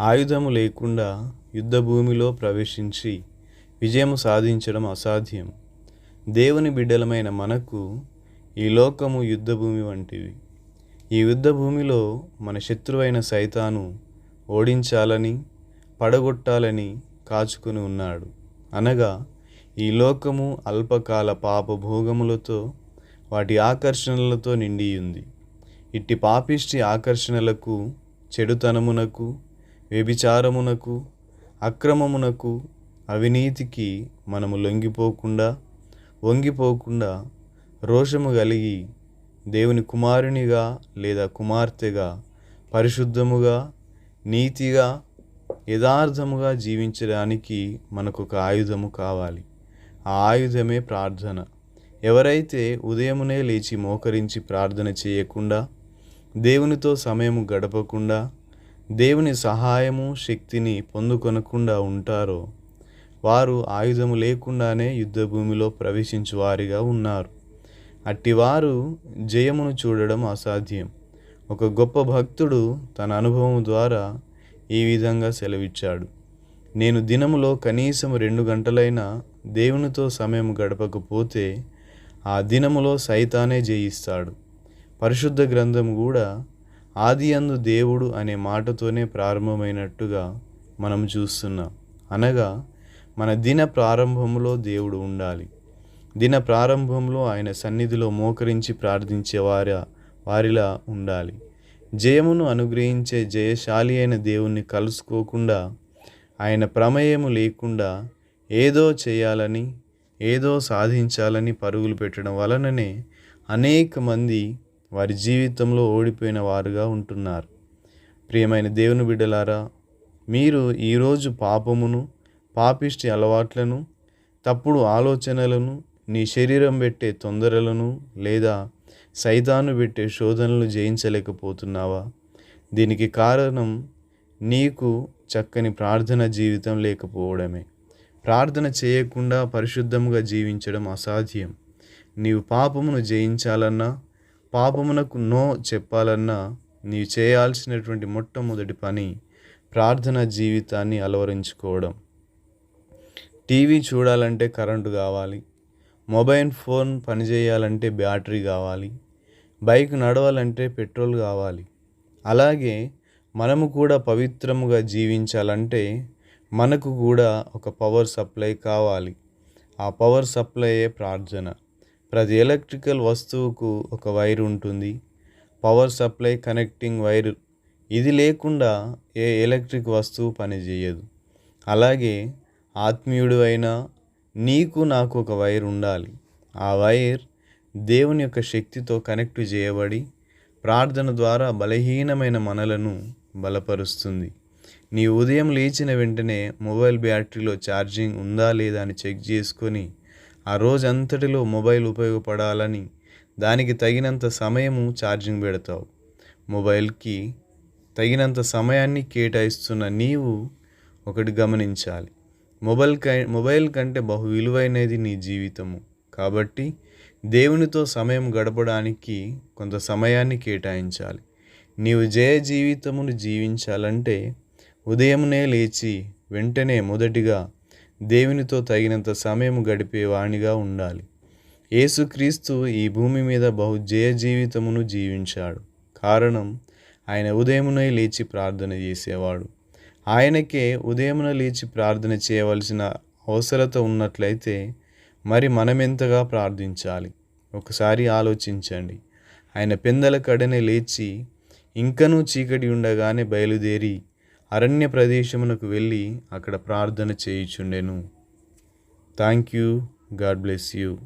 ఆయుధము లేకుండా యుద్ధ భూమిలో ప్రవేశించి విజయము సాధించడం అసాధ్యం. దేవుని బిడ్డలమైన మనకు ఈ లోకము యుద్ధభూమి వంటివి ఈ యుద్ధ భూమిలో మన శత్రువైన సైతాను ఓడించాలని పడగొట్టాలని కాచుకొని ఉన్నాడు. అనగా ఈ లోకము అల్పకాల పాప భోగములతో వాటి ఆకర్షణలతో నిండి ఉంది ఇట్టి పాపిష్టి ఆకర్షణలకు చెడుతనమునకు వ్యభిచారమునకు అక్రమమునకు అవినీతికి మనము లొంగిపోకుండా వంగిపోకుండా రోషము కలిగి దేవుని కుమారునిగా లేదా కుమార్తెగా పరిశుద్ధముగా నీతిగా యథార్థముగా జీవించడానికి మనకు ఒక ఆయుధము కావాలి. ఆ ఆయుధమే ప్రార్థన. ఎవరైతే ఉదయమునే లేచి మోకరించి ప్రార్థన చేయకుండా దేవునితో సమయము గడపకుండా దేవుని సహాయము శక్తిని పొందుకొనకుండా ఉంటారో వారు ఆయుధము లేకుండానే యుద్ధభూమిలో ప్రవేశించు వారిగా ఉన్నారు. అట్టివారు జయమును చూడడం అసాధ్యం. ఒక గొప్ప భక్తుడు తన అనుభవం ద్వారా ఈ విధంగా సెలవిచ్చాడు. నేను దినములో కనీసం రెండు గంటలైనా దేవునితో సమయం గడపకపోతే ఆ దినములో సైతానే జయిస్తాడు. పరిశుద్ధ గ్రంథం కూడా ఆది అందు దేవుడు అనే మాటతోనే ప్రారంభమైనట్టుగా మనం చూస్తున్నాం. అనగా మన దిన ప్రారంభంలో దేవుడు ఉండాలి. దిన ప్రారంభంలో ఆయన సన్నిధిలో మోకరించి ప్రార్థించే వారి వారిలా ఉండాలి. జయమును అనుగ్రహించే జయశాలి అయిన దేవుణ్ణి కలుసుకోకుండా ఆయన ప్రమేయము లేకుండా ఏదో చేయాలని ఏదో సాధించాలని పరుగులు పెట్టడం వలననే అనేక మంది వారి జీవితంలో ఓడిపోయిన వారుగా ఉంటున్నారు. ప్రియమైన దేవుని బిడ్డలారా మీరు ఈరోజు పాపమును పాపిష్టి అలవాట్లను తప్పుడు ఆలోచనలను నీ శరీరం పెట్టే తొందరలను లేదా సైతాను పెట్టే శోధనలు జయించలేకపోతున్నావా? దీనికి కారణం నీకు చక్కని ప్రార్థన జీవితం లేకపోవడమే. ప్రార్థన చేయకుండా పరిశుద్ధంగా జీవించడం అసాధ్యం. నీవు పాపమును జయించాలన్నా పాపమునకు నో చెప్పాలన్నా నీవు చేయాల్సినటువంటి మొట్టమొదటి పని ప్రార్థన జీవితాన్ని అలవరించుకోవడం. టీవీ చూడాలంటే కరెంటు కావాలి. మొబైల్ ఫోన్ పనిచేయాలంటే బ్యాటరీ కావాలి. బైక్ నడవాలంటే పెట్రోల్ కావాలి. అలాగే మనము కూడా పవిత్రముగా జీవించాలంటే మనకు కూడా ఒక పవర్ సప్లై కావాలి. ఆ పవర్ సప్లైయే ప్రార్థన. ప్రతి ఎలక్ట్రికల్ వస్తువుకు ఒక వైర్ ఉంటుంది. Power supply connecting wire. ఇది లేకుండా ఏ ఎలక్ట్రిక్ వస్తువు పనిచేయదు అలాగే ఆత్మీయుడు అయినా నీకు నాకు ఒక వైర్ ఉండాలి. ఆ వైర్ దేవుని యొక్క శక్తితో కనెక్ట్ చేయబడి ప్రార్థన ద్వారా బలహీనమైన మనలను బలపరుస్తుంది. నీ ఉదయం లేచిన వెంటనే మొబైల్ బ్యాటరీలో ఛార్జింగ్ ఉందా లేదా అని చెక్ చేసుకొని ఆ రోజంతటిలో మొబైల్ ఉపయోగపడాలని దానికి తగినంత సమయము ఛార్జింగ్ పెడతావు. మొబైల్కి తగినంత సమయాన్ని కేటాయిస్తున్న నీవు ఒకటి గమనించాలి. మొబైల్ కై మొబైల్ కంటే బహు విలువైనది నీ జీవితము. కాబట్టి దేవునితో సమయం గడపడానికి కొంత సమయాన్ని కేటాయించాలి. నీవు జయ జీవితమును జీవించాలంటే ఉదయమునే లేచి వెంటనే మొదటిగా దేవునితో తగినంత సమయం గడిపే వాణిగా ఉండాలి. యేసుక్రీస్తు ఈ భూమి మీద బహు జయ జీవితమును జీవించాడు. కారణం ఆయన ఉదయమునే లేచి ప్రార్థన చేసేవాడు. ఆయనకే ఉదయమున లేచి ప్రార్థన చేయవలసిన అవసరత ఉన్నట్లయితే మరి మనమెంతగా ప్రార్థించాలి? ఒకసారి ఆలోచించండి. ఆయన పెందల కడనే లేచి ఇంకనూ చీకటి ఉండగానే బయలుదేరి అరణ్య ప్రదేశమునకు వెళ్ళి అక్కడ ప్రార్థన చేయుచుండెను. Thank you God bless you